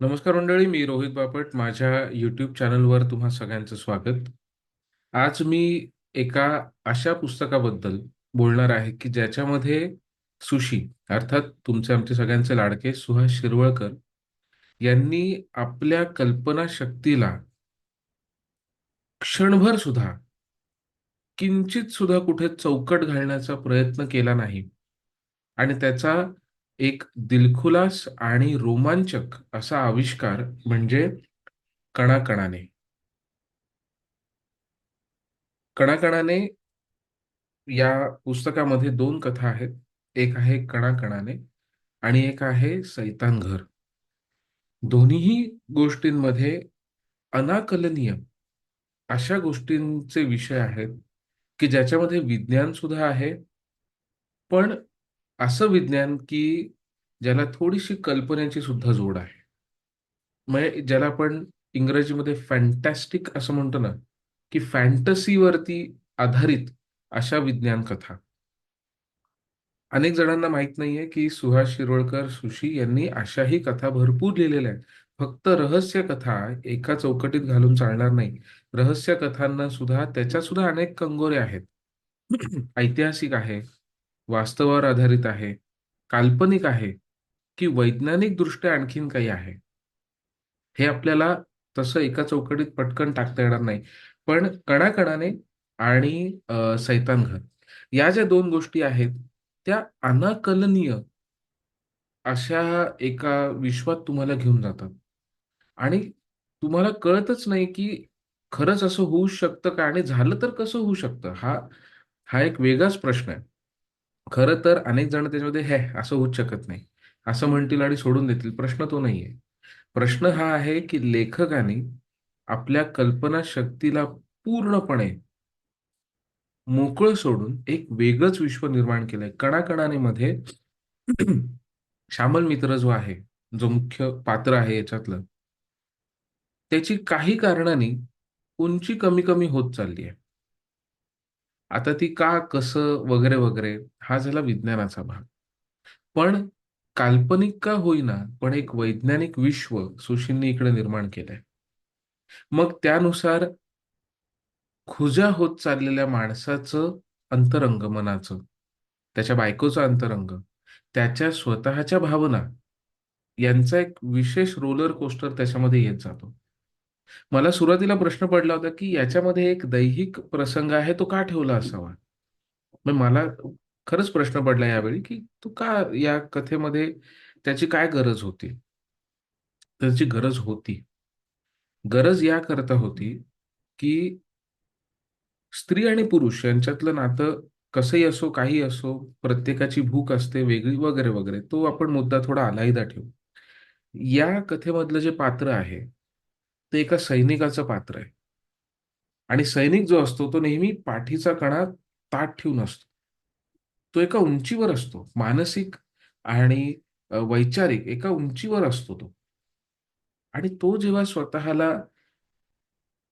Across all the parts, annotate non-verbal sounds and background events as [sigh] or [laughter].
नमस्कार मंडळी मी रोहित बापट. माझ्या यूट्यूब चॅनलवर तुम्हा सगळ्यांचं स्वागत. आज मी एका अशा पुस्तकाबद्दल बोलणार आहे की ज्याच्यामध्ये सुशी अर्थात तुमचे आमचे सगळ्यांचे लाडके सुहास शिरवळकर यांनी आपल्या कल्पनाशक्तीला क्षणभर सुद्धा किंचित सुद्धा कुठे चौकट घालण्याचा प्रयत्न केला नाही. आणि त्याचा एक दिलखुलास आणि रोमांचक असा आविष्कार म्हणजे कणाकणाने. कणाकणाने या पुस्तकामध्ये दोन कथा आहेत. एक आहे कणाकणाने आणि एक आहे सैतान घर दोन्हीही गोष्टींमध्ये अनाकलनीय अशा गोष्टींचे विषय आहेत की ज्याच्यामध्ये विज्ञान सुद्धा आहे पण असं विज्ञान की ज्याला थोडीशी कल्पनेची सुद्धा जोड आहे. म्हणजे ज्याला आपण इंग्रजीमध्ये फॅन्टॅस्टिक असं म्हणतो ना की फॅन्टसीवरती आधारित अशा विज्ञान कथा. अनेक जणांना माहीत नाहीये की सुहास शिरोळकर सुशी यांनी अशाही कथा भरपूर लिहिलेल्या आहेत. फक्त रहस्य कथा एका चौकटीत घालून चालणार नाही. रहस्य कथांना सुद्धा त्याच्या सुद्धा अनेक कंगोरे आहेत. [clears throat] ऐतिहासिक आहे. वास्तवावर आधारित आहे काल्पनिक आहे की वैज्ञानिक दृष्ट्या आणखीन काही आहे? हे आपल्याला तसं एका चौकटीत पटकन टाकता येणार नाही. पण कणाकणाने आणि सैतान घर या ज्या दोन गोष्टी आहेत त्या अनाकलनीय अशा एका विश्वात तुम्हाला घेऊन जातात. आणि तुम्हाला कळतच नाही की खरंच असं होऊ शकतं का आणि झालं तर कसं होऊ शकतं? हा हा एक वेगळाच प्रश्न आहे. खरं तर अनेक जण त्याच्यामध्ये हे असं होऊच शकत नाही. असं म्हणतील आणि सोडून देतील. प्रश्न तो नाहीये. प्रश्न हा आहे की लेखकाने आपल्या कल्पनाशक्तीला पूर्णपणे मोकळं सोडून एक वेगळंच विश्व निर्माण केलंय. कणाकणाने मध्ये श्यामल मित्र जो आहे जो मुख्य पात्र आहे याच्यातलं त्याची काही कारणाने उंची कमी कमी होत चालली आहे आता ती का कसं वगैरे वगैरे हा झाला विज्ञानाचा भाग. पण काल्पनिक का होईना पण एक वैज्ञानिक विश्व सुशींनी इकडे निर्माण केलंय. मग त्यानुसार खुजा होत चाललेल्या माणसाचं अंतरंग मनाचं त्याच्या बायकोचं अंतरंग त्याच्या स्वतःच्या भावना यांचा एक विशेष रोलर कोस्टर त्याच्यामध्ये येत जातो. मला सुरुवातीला प्रश्न पडला होता की याच्यामध्ये एक दैहिक प्रसंग आहे तो का ठेवला असावा? मग मला खरंच प्रश्न पडला यावेळी की तू का या कथेमध्ये त्याची काय गरज होती? त्याची गरज होती. गरज या करता होती की स्त्री आणि पुरुष यांच्यातलं नातं कसंही असो काही असो प्रत्येकाची भूक असते वेगळी वगैरे वगैरे तो आपण मुद्दा थोडा आलाहीदा ठेवू. या कथेमधलं जे पात्र आहे ते एका सैनिकाचं पात्र आहे. आणि सैनिक जो असतो तो नेहमी पाठीचा कणा ताट ठेवून असतो. तो एका उंचीवर असतो मानसिक आणि वैचारिक एका उंचीवर असतो तो. आणि तो जेव्हा स्वतःला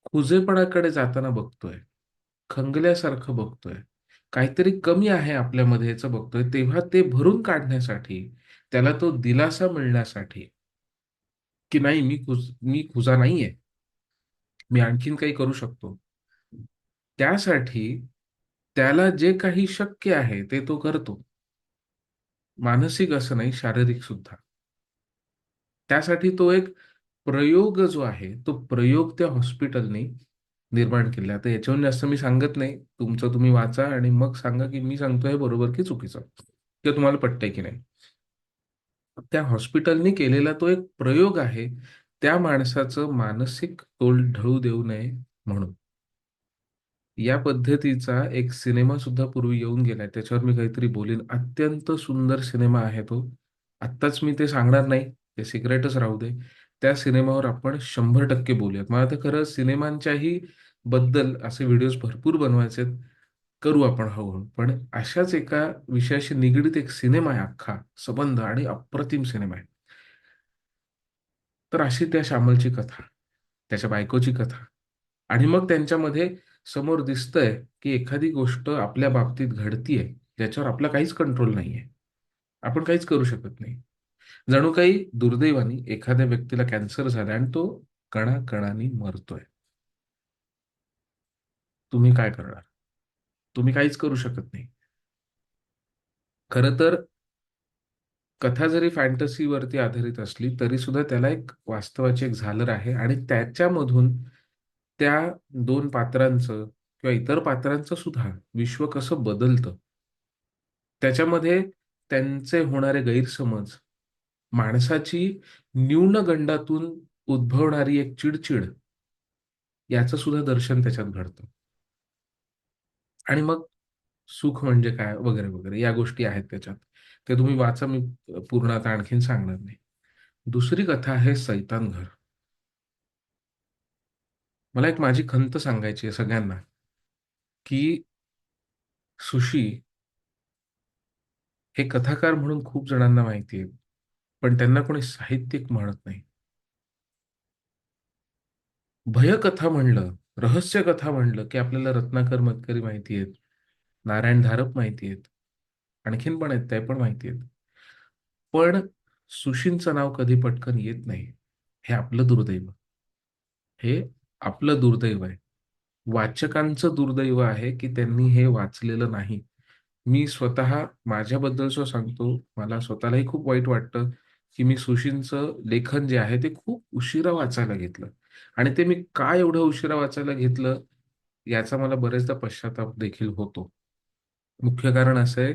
खुजेपणाकडे जाताना बघतोय खंगल्यासारखं बघतोय काहीतरी कमी आहे आपल्यामध्ये याचं बघतोय तेव्हा ते भरून काढण्यासाठी त्याला तो दिलासा मिळण्यासाठी की नाही मी कुज मी खुजा नाहीये. मी आणखीन काही करू शकतो. त्यासाठी त्याला जे काही शक्य आहे ते तो करतो. मानसिक असं नाही शारीरिक सुद्धा. त्यासाठी तो एक प्रयोग जो आहे तो प्रयोग त्या हॉस्पिटलने निर्माण केला. आता याच्याहून जास्त मी सांगत नाही. तुमचं तुम्ही वाचा आणि मग सांगा की मी सांगतोय बरोबर की चुकीचं. किंवा तुम्हाला पटतंय की नाही. त्या हॉस्पिटलने केलेला तो एक प्रयोग आहे त्या माणसाचं मानसिक तोल ढळू देऊ नये म्हणून. या पद्धतीचा एक सिनेमा सुद्धा पूर्वी येऊन गेलाय. त्याच्यावर मी काहीतरी बोलेन. अत्यंत सुंदर सिनेमा आहे तो. आत्ताच मी ते सांगणार नाही. ते सिक्रेटच राहू दे. त्या सिनेमावर आपण शंभर टक्के बोलूयात. मला तर खरं सिनेमांच्याही बद्दल असे व्हिडिओज भरपूर बनवायचे करू आपण हळूहळू पण अशाच एका विषयाशी निगडीत एक सिनेमा आहे अख्खा संबंध आणि अप्रतिम सिनेमा आहे. तर अशी त्या श्यामलची कथा त्याच्या बायकोची कथा. आणि मग त्यांच्यामध्ये समोर दिसतंय की एखादी गोष्ट आपल्या बाबतीत घडतीये ज्याच्यावर आपला काहीच कंट्रोल नाहीये. आपण काहीच करू शकत नाही. जणू काही दुर्दैवाने एखाद्या व्यक्तीला कॅन्सर झाला आणि तो कणाकणानी मरतोय. तुम्ही काय करणार? तुम्ही काहीच करू शकत नाही. खरं तर कथा जरी फॅन्टसीवरती आधारित असली, तरी सुद्धा त्याला एक वास्तवाची एक झालर आहे आणि त्याच्यामधून त्या दोन पात्रांचं किंवा इतर पात्रांचं सुद्धा विश्व कसं बदलतं. त्याच्यामध्ये त्यांचे होणारे गैरसमज, माणसाची न्यूनगंडातून उद्भवणारी एक चिडचिड याचं सुद्धा दर्शन त्याच्यात घडतं. आणि मग सुख म्हणजे काय? वगैरे, वगैरे या गोष्टी आहेत त्याच्यात. ते तुम्ही वाचा मी पूर्ण आता आणखीन सांगणार नाही. दुसरी कथा आहे सैतान घर. मला एक माझी खंत सांगायची आहे सगळ्यांना, की सुशी हे कथाकार म्हणून खूप जणांना माहिती आहे. पण त्यांना कोणी साहित्यिक म्हणत नाही. भयकथा म्हणलं, रहस्य कथा म्हणलं, की आपल्याला रत्नाकर मतकरी माहिती आहेत. नारायण धारप माहिती आहेत. आणखीन पण आहेत, ते पण माहिती आहेत. पण सुशींचं नाव कधी पटकन येत नाही. हे आपलं दुर्दैव. हे आपलं दुर्दैव आहे. वाचकांचं दुर्दैव आहे, की त्यांनी हे वाचलेलं नाही. मी स्वतः माझ्याबद्दलचं सांगतो. मला स्वतःलाही खूप वाईट वाटतं, की मी सुशींचं लेखन जे आहे ते खूप उशिरा वाचायला घेतलं आणि ते मी का एवढं उशिरा वाचायला घेतलं, याचा मला बरेचदा पश्चाताप देखील होतो. मुख्य कारण असं आहे,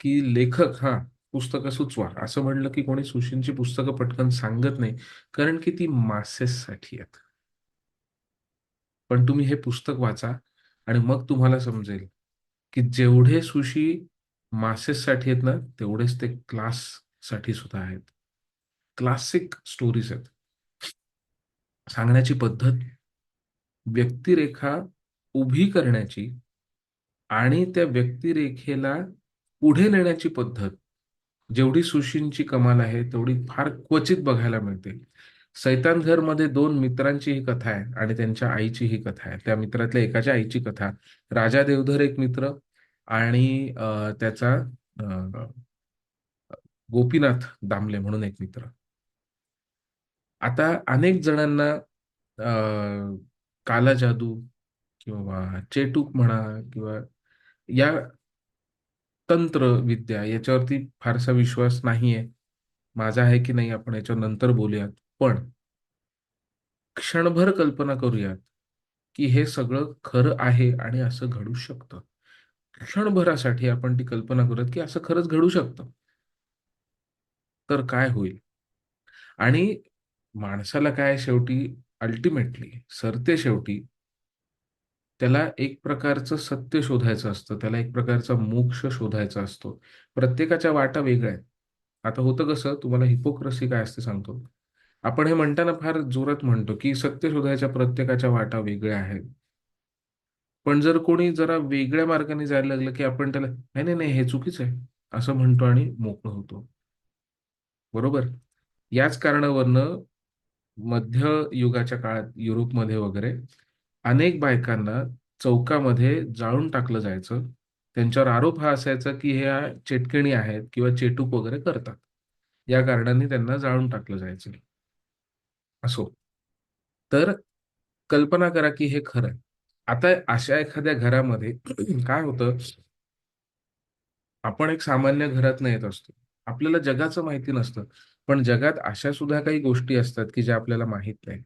की लेखक हा पुस्तकं सुचवा असं म्हणलं, की कोणी सुशींची पुस्तकं पटकन सांगत नाही. कारण की ती मासेससाठी आहेत. पण तुम्ही हे पुस्तक वाचा आणि मग तुम्हाला समजेल, की जेवढे सुशी मासेससाठी आहेत ना, तेवढेच ते क्लाससाठी सुद्धा आहेत. क्लासिक स्टोरीज आहेत. सांगण्याची पद्धत, व्यक्तिरेखा उभी करण्याची आणि त्या व्यक्तिरेखेला पुढे नेण्याची पद्धत, जेवढी सुशींची कमाल आहे, तेवढी फार क्वचित बघायला मिळते. सैतान घरमध्ये दोन मित्रांची ही कथा आहे आणि त्यांच्या आईची ही कथा आहे. त्या मित्रातल्या एकाच्या आईची कथा. राजा देवधर एक मित्र आणि त्याचा गोपीनाथ दामले म्हणून एक मित्र. आता अनेक जणांना काला जादू किंवा चेटूक म्हणा किंवा या तंत्र विद्या याच्यावरती फारसा विश्वास नाहीये. माझा आहे की नाही आपण याच्यावर नंतर बोलूयात. पण क्षणभर कल्पना करूयात, की हे सगळं खरं आहे आणि असं घडू शकतं. क्षणभरासाठी आपण ती कल्पना करूयात, की असं खरंच घडू शकतं. तर काय होईल? आणि माणसाला काय शेवटी अल्टिमेटली सरतेशेवटी त्याला एक प्रकारचं सत्य शोधायचं असतं. त्याला एक प्रकारचा मोक्ष शोधायचा असतो. प्रत्येकाच्या वाटा वेगळ्या आहेत. आता होतं कसं तुम्हाला हिपोक्रसी काय असते सांगतो. आपण हे म्हणताना फार जोरात म्हणतो, की सत्य शोधायच्या प्रत्येकाच्या वाटा वेगळ्या आहेत. पण जर कोणी जरा वेगळ्या मार्गाने जायला लागलं, की आपण त्याला "नाही, नाही, नाही, हे चुकीचं आहे," असं म्हणतो आणि मोकळं होतो. बरोबर? याच कारणावरनं मध्य युगाच्या काळात युरोपमध्ये वगैरे अनेक बायकांना चौकामध्ये जाळून टाकलं जायचं. त्यांच्यावर आरोप हा असायचा, की ह्या चेटकणी आहेत किंवा चेटूक वगैरे करतात. या कारणाने त्यांना जाळून टाकलं जायचं. असो. तर कल्पना करा, की हे खरं आहे. आता अशा एखाद्या घरामध्ये काय होतं, आपण एक सामान्य घरात येत असतो. आपल्याला जगाचं माहिती नसतं. पण जगात अशा सुद्धा काही गोष्टी असतात, की ज्या आपल्याला माहीत नाहीत.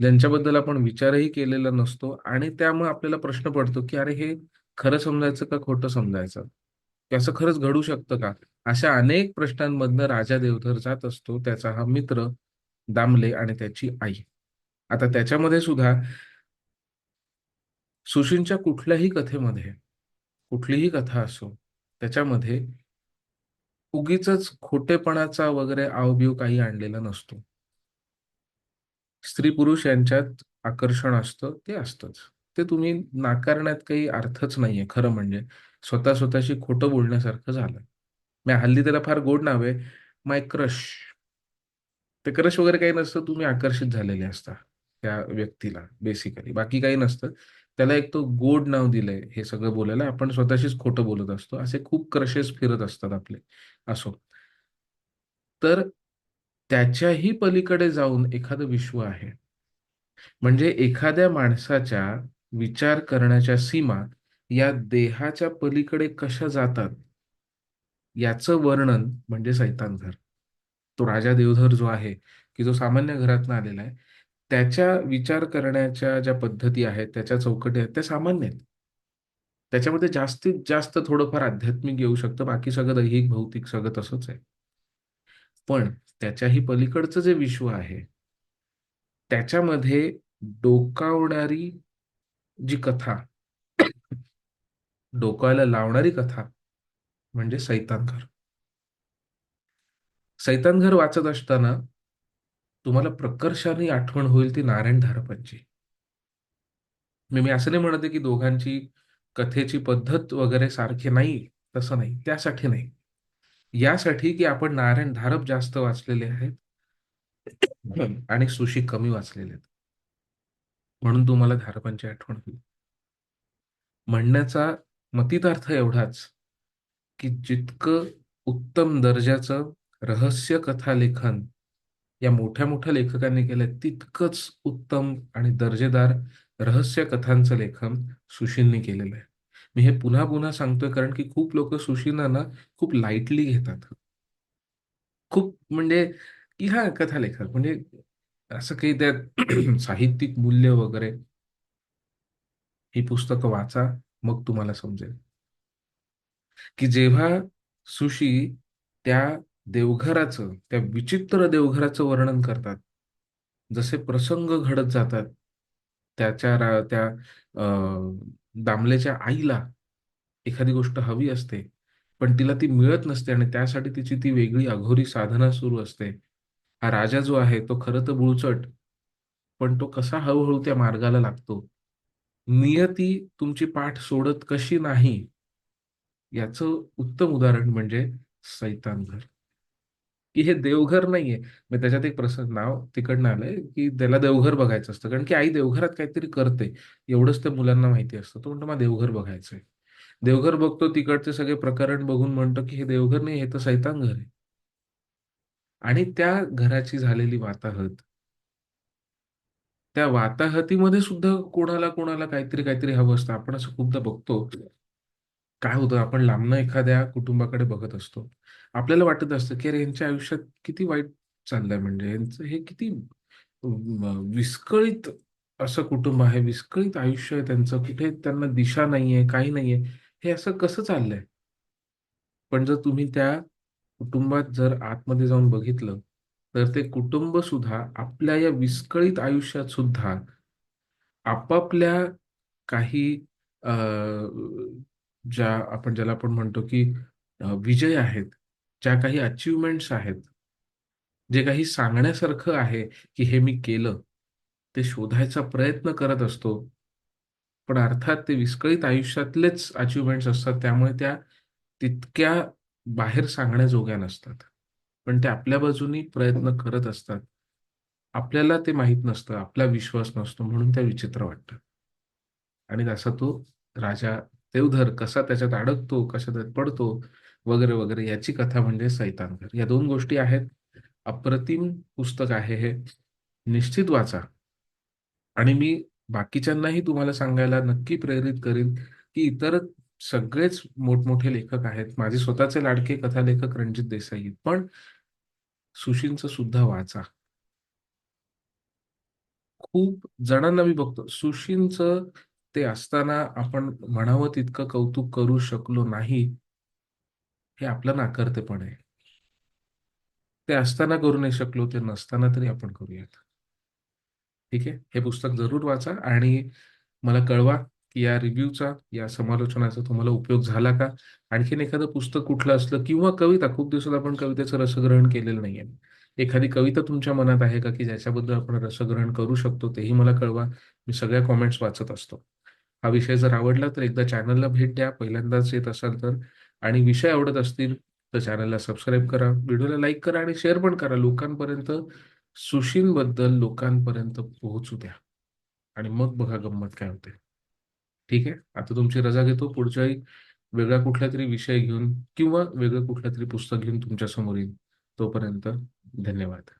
ज्यांच्याबद्दल आपण विचारही केलेला नसतो आणि त्यामुळे आपल्याला प्रश्न पडतो, की अरे हे खरं समजायचं का खोटं समजायचं? की असं खरंच घडू शकतं का? अशा अनेक प्रश्नांमधनं राजा देवधर जात असतो. त्याचा हा मित्र दामले आणि त्याची आई. आता त्याच्यामध्ये सुद्धा सुशींच्या कुठल्याही कथेमध्ये, कुठलीही कथा असो, त्याच्यामध्ये उगीचच खोटेपणाचा वगैरे आवबीव काही आणलेला नसतो. स्त्री-पुरुष यांच्यात आकर्षण असतं, ते असतंच. ते तुम्ही नाकारण्यात काही अर्थच नाहीये खरं म्हणजे. स्वतः स्वतःशी खोटं बोलण्यासारखं झालं. मी हल्ली त्याला फार गोड नाव आहे, माय क्रश. ते क्रश वगैरे काही नसतं, तुम्ही आकर्षित झालेले असता त्या व्यक्तीला बेसिकली. बाकी काही नसतं. त्याला एक तो गोड नाव दिलंय हे सगळं बोलायला. आपण स्वतःशीच खोटं बोलत असतो. असे खूप क्रशेस फिरत असतात आपले. असो. तर त्याच्याही पलीकडे जाऊन एखादं विश्व आहे म्हणजे एखाद्या माणसाच्या विचार करण्याच्या सीमा या देहाच्या पलीकडे कशा जातात याचं वर्णन म्हणजे सैतान घर तो राजा देवधर जो आहे की जो सामान्य घरातनं आलेला आहे त्याच्या विचार करण्याच्या ज्या पद्धती आहेत त्याच्या चौकटी आहेत त्या सामान्य आहेत. त्याच्यामध्ये जास्तीत जास्त थोडंफार आध्यात्मिक येऊ शकतं बाकी सगळं दैहिक भौतिक सगळं तसंच आहे. पण त्याच्याही पलीकडचं जे विश्व आहे त्याच्यामध्ये डोकावणारी जी कथा डोकायला लावणारी कथा म्हणजे सैतानघर. सैतानघर वाचत असताना तुम्हाला प्रकर्षाने आठवण होईल ती नारायण धारपांची मी मी असं नाही म्हणते की दोघांची कथेची पद्धत वगैरे सारखी नाही तसं नाही त्यासाठी नाही. यासाठी की आपण नारायण धारप जास्त वाचलेले आहेत [coughs] आणि सुशी कमी वाचलेले आहेत. म्हणून तुम्हाला धारपांची आठवण होईल. म्हणण्याचा मतितार्थ एवढाच की जितकं उत्तम दर्जाचं रहस्य कथा लेखन या मोठ्या मोठ्या लेखकांनी केलं तितकंच उत्तम आणि दर्जेदार रहस्य कथांचं लेखन सुशीलने केलेलं आहे. मी हे पुन्हा पुन्हा सांगतोय कारण की खूप लोक सुशीलना ना खूप लाईटली घेतात. खूप म्हणजे की हा कथा लेखक म्हणजे असं काही त्यात [clears throat] साहित्यिक मूल्य वगैरे ही पुस्तकं वाचा मग तुम्हाला समजेल. की जेव्हा सुशी त्या देवघराचं त्या विचित्र देवघराचं वर्णन करतात. जसे प्रसंग घडत जातात त्याच्या त्या दामलेच्या आईला एखादी गोष्ट हवी असते पण तिला ती मिळत नसते आणि त्यासाठी तिची ती वेगळी अघोरी साधना सुरू असते. हा राजा जो आहे तो खरं तर बुळचट पण तो कसा हळूहळू त्या मार्गाला लागतो? नियती तुमची पाठ सोडत कशी नाही? याचं उत्तम उदाहरण म्हणजे सैतानघर. की हे देवघर नाहीये. मग त्याच्यात एक प्रसंग नाव तिकडनं आलंय की त्याला देवघर बघायचं असतं. कारण की आई देवघरात काहीतरी करते. एवढंच त्या मुलांना माहिती असतं. तो म्हणतो मला देवघर बघायचंय. देवघर बघतो तिकडचे सगळे प्रकरण बघून म्हणतो की हे देवघर नाही हे तर सैतान घर आहे. आणि त्या घराची झालेली वाताहत त्या वाताहतीमध्ये सुद्धा कोणाला कोणाला काहीतरी काहीतरी हवं असतं. आपण असं खूपदा बघतो. काय होतं आपण लांबनं एखाद्या कुटुंबाकडे बघत असतो. आपल्याला वाटत असतं की अरे यांच्या आयुष्यात किती वाईट चाललंय म्हणजे यांचं हे किती विस्कळीत असं कुटुंब आहे विस्कळीत आयुष्य आहे त्यांचं कुठे त्यांना दिशा नाहीये काही नाहीये. हे असं कसं चाललंय? पण जर तुम्ही त्या कुटुंबात जर आतमध्ये जाऊन बघितलं तर ते कुटुंब सुद्धा आपल्या या विस्कळीत आयुष्यात सुद्धा आपापल्या काही ज्या आपण ज्याला आपण म्हणतो की विजय आहेत ज्या काही अचिव्हमेंट्स आहेत जे काही सांगण्यासारखं आहे की हे मी केलं ते शोधायचा प्रयत्न करत असतो पण अर्थात ते विस्कळीत आयुष्यातलेच अचिव्हमेंट्स असतात त्यामुळे त्या तितक्या बाहेर सांगण्याजोग्या नसतात पण ते आपल्या बाजूनी प्रयत्न करत असतात. आपल्याला ते माहीत नसतं आपला विश्वास नसतो म्हणून त्या विचित्र वाटतं. आणि असा तो राजा देवधर कसा त्याच्यात अडकतो कशा त्यात पडतो वगैरे वगैरे याची कथा म्हणजे सैतानकर या दोन गोष्टी आहेत. अप्रतिम पुस्तक आहे हे. निश्चित वाचा. आणि मी बाकीच्यांनाही तुम्हाला सांगायला नक्की प्रेरित करीन की इतर सगळेच मोठमोठे लेखक आहेत. माझे स्वतःचे लाडके कथा लेखक रणजित देसाई. पण सुशीलचं सुद्धा वाचा. खूप जणांना मी बघतो. सुशींचं ते असताना आपण म्हणावं तितकं कौतुक करू शकलो नाही हे आपलं नाकर्तेपण आहे. ते असताना करू नाही शकलो ते नसताना तरी आपण करूयात. ठीक आहे? हे पुस्तक जरूर वाचा आणि मला कळवा की या रिव्ह्यूचा या समालोचनाचा तुम्हाला उपयोग झाला का? आणखीन एखादं पुस्तक कुठलं असलं किंवा कविता खूप दिवसात आपण कवितेचं रसग्रहण केलेलं नाहीये एखादी कविता तुमच्या मनात आहे का की ज्याच्याबद्दल आपण रसग्रहण करू शकतो तेही मला कळवा. मी सगळ्या कॉमेंट्स वाचत असतो. हा विषय जर आवडला तर एकदा चॅनलला भेट द्या पहिल्यांदाच येत असाल तर. आणि विषय आवडत असतील तर चॅनलला सबस्क्राईब करा व्हिडिओला लाईक करा आणि शेअर पण करा. लोकांपर्यंत सुशीलबद्दल लोकांपर्यंत पोहोचू द्या. आणि मग बघा गंमत काय होते. ठीक आहे? आता तुमची रजा घेतो. पुढच्याही वेगळा कुठला तरी विषय घेऊन किंवा वेगळं कुठलं तरी पुस्तक घेऊन तुमच्यासमोर येईल तोपर्यंत धन्यवाद.